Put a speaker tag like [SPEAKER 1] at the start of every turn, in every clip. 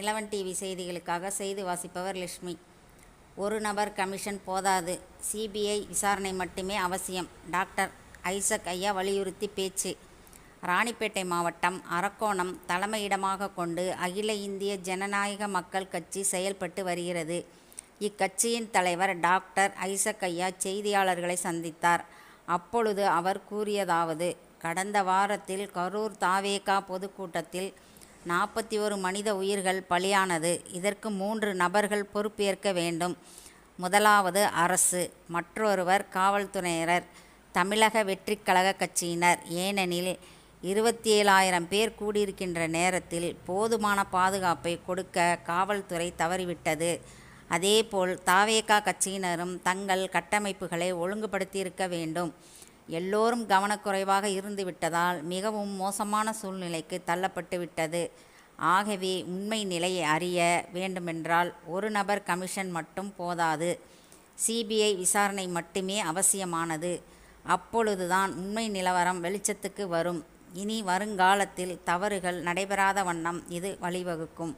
[SPEAKER 1] Nilavan TV செய்திகளுக்காக செய்தி வாசிப்பவர் லட்சுமி. ஒரு நபர் கமிஷன் போதாது. சிபிஐ விசாரணை மட்டுமே அவசியம். டாக்டர் ஐசக் ஐயா வலியுறுத்தி பேச்சு. ராணிப்பேட்டை மாவட்டம் அரக்கோணம் தலைமையிடமாக கொண்டு அகில இந்திய ஜனநாயக மக்கள் கட்சி செயல்பட்டு வருகிறது. இக்கட்சியின் தலைவர் டாக்டர் ஐசக் ஐயா செய்தியாளர்களை சந்தித்தார். அப்பொழுது அவர் கூறியதாவது கடந்த வாரத்தில் கரூர் தாவேகா பொதுக்கூட்டத்தில் நாற்பத்தி ஒரு மனித உயிர்கள் பலியானது. இதற்கு மூன்று நபர்கள் பொறுப்பேற்க வேண்டும். முதலாவது அரசு மற்றொருவர் காவல்துறையினர் தமிழக வெற்றிக் கழக கட்சியினர். ஏனெனில் இருபத்தி ஏழாயிரம் பேர் கூடியிருக்கின்ற நேரத்தில் போதுமான பாதுகாப்பை கொடுக்க காவல்துறை தவறிவிட்டது. அதேபோல் தாவேகா கட்சியினரும் தங்கள் கட்டமைப்புகளை ஒழுங்குபடுத்தியிருக்க வேண்டும். எல்லோரும் கவனக்குறைவாக இருந்து விட்டதால் மிகவும் மோசமான சூழ்நிலைக்கு தள்ளப்பட்டு விட்டது. ஆகவே உண்மை நிலையை அறிய வேண்டுமென்றால் ஒரு நபர் கமிஷன் மட்டும் போதாது. சிபிஐ விசாரணை மட்டுமே அவசியமானது. அப்பொழுதுதான் உண்மை நிலவரம் வெளிச்சத்துக்கு வரும். இனி வருங்காலத்தில் தவறுகள் நடைபெறாத வண்ணம் இது வழிவகுக்கும்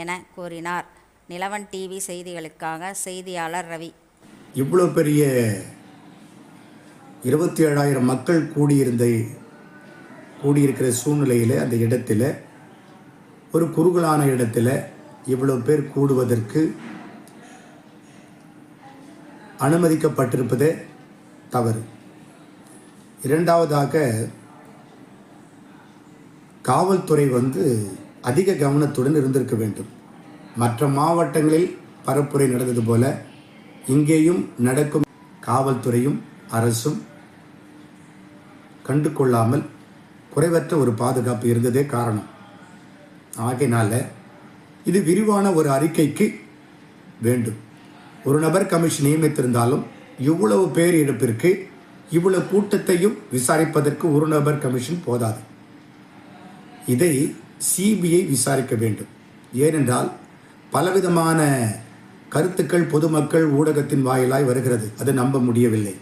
[SPEAKER 1] என கூறினார். நிலவன் டிவி செய்திகளுக்காக செய்தியாளர் ரவி.
[SPEAKER 2] இவ்வளோ பெரிய இருபத்தி ஏழாயிரம் மக்கள் கூடியிருந்த கூடியிருக்கிற சூழ்நிலையில் அந்த இடத்துல ஒரு குறுகலான இடத்துல இவ்வளோ பேர் கூடுவதற்கு அனுமதிக்கப்பட்டிருப்பதே தவறு. இரண்டாவதாக காவல்துறை வந்து அதிக கவனத்துடன் இருந்திருக்க வேண்டும். மற்ற மாவட்டங்களில் பரப்புரை நடந்தது போல இங்கேயும் நடக்கும் காவல்துறையும் அரசும் கண்டு கொள்ளாமல் குறைவற்ற ஒரு பாதுகாப்பு இருந்ததே காரணம். ஆகையினால இது விரிவான ஒரு அறிக்கைக்கு வேண்டும். ஒரு நபர் கமிஷன் நியமித்திருந்தாலும் இவ்வளவு பேர் எடுப்பிற்கு இவ்வளவு கூட்டத்தையும் விசாரிப்பதற்கு ஒரு நபர் கமிஷன் போதாது. இதை சிபிஐ விசாரிக்க வேண்டும். ஏனென்றால் பலவிதமான கருத்துக்கள் பொதுமக்கள் ஊடகத்தின் வாயிலாய் வருகிறது. அது நம்ப முடியவில்லை.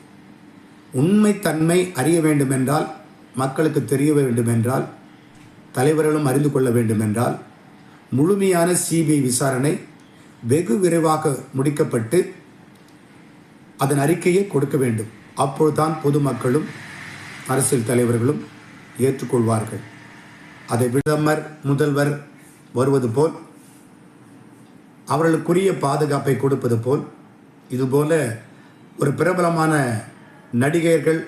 [SPEAKER 2] உண்மைத்தன்மை அறிய வேண்டுமென்றால் மக்களுக்கு தெரிய வேண்டுமென்றால் தலைவர்களும் அறிந்து கொள்ள வேண்டுமென்றால் முழுமையான சிபிஐ விசாரணை வெகு விரைவாக முடிக்கப்பட்டு அதன் அறிக்கையை கொடுக்க வேண்டும். அப்போதுதான் பொதுமக்களும் அரசியல் தலைவர்களும் ஏற்றுக்கொள்வார்கள். அதை பிரதமர் முதல்வர் வருவது போல் அவர்களுக்குரிய பாதுகாப்பை கொடுப்பது போல் இதுபோல ஒரு பிரபலமான நடிகர்கள்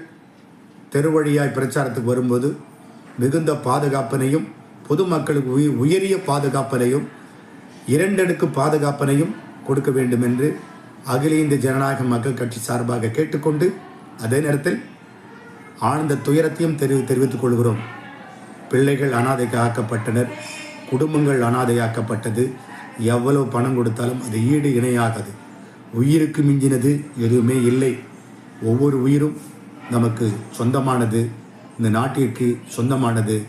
[SPEAKER 2] தெருவழியாய் பிரச்சாரத்துக்கு வரும்போது மிகுந்த பாதுகாப்பினையும் பொதுமக்களுக்கு உயிர் உயரிய பாதுகாப்பினையும் இரண்டடுக்கு பாதுகாப்பினையும் கொடுக்க வேண்டும் என்று அகில இந்திய ஜனநாயக மக்கள் கட்சி சார்பாக கேட்டுக்கொண்டு அதே நேரத்தில் ஆழ்ந்த துயரத்தையும் தெரிவி தெரிவித்துக் கொள்கிறோம். பிள்ளைகள் அனாதைக்கு ஆக்கப்பட்டனர் குடும்பங்கள் அனாதையாக்கப்பட்டது. எவ்வளவு பணம் கொடுத்தாலும் அது ஈடு இணையாகாது. உயிருக்கு மிஞ்சினது எதுவுமே இல்லை. ஒவ்வொரு உயிரும் நமக்கு சொந்தமானது. இந்த நாட்டிற்கு சொந்தமானது.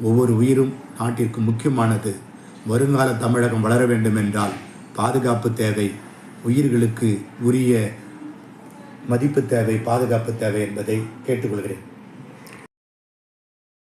[SPEAKER 2] ஒவ்வொரு உயிரும் நாட்டிற்கு முக்கியமானது. வருங்கால தமிழகம் வளர வேண்டும் என்றால் பாதுகாப்பு தேவை. உயிர்களுக்கு உரிய மதிப்பு தேவை பாதுகாப்பு தேவை என்பதை கேட்டுக்கொள்கிறேன்.